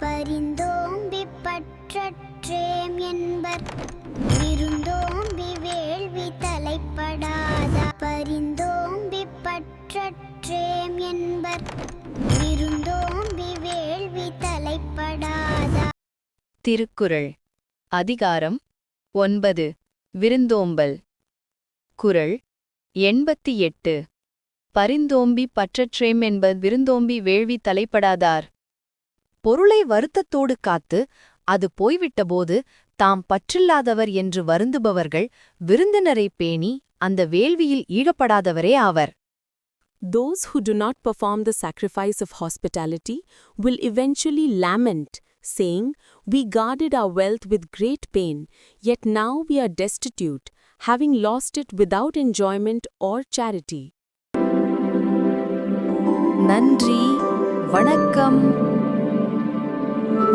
பரிந்தோம்பி பற்றற்றேம் என்பர். விருந்தோம்பி வேள்வி தலைப்படாதா. பரிந்தோம்பி பற்றற்றேம் என்பர். விருந்தோம்பி வேள்வி தலைப்படாதா. திருக்குறள். அதிகாரம் ஒன்பது. விருந்தோம்பல். குறள் எண்பத்தி எட்டு. பரிந்தோம்பி பற்றற்றேம் என்பது விருந்தோம்பி வேள்வி தலைப்படாதார். பொருளை வருத்தத்தோடு காத்து அது போய்விட்டபோது தாம் பற்றில்லாதவர் என்று வருந்துபவர்கள் விருந்தினரை பேணி அந்த வேள்வியில் ஈடுபடாதவரே ஆவர் Those who do not perform the sacrifice of hospitality will eventually lament, saying, We guarded our wealth with great pain, yet now we are destitute, having lost it without enjoyment or charity. நன்றி வணக்கம்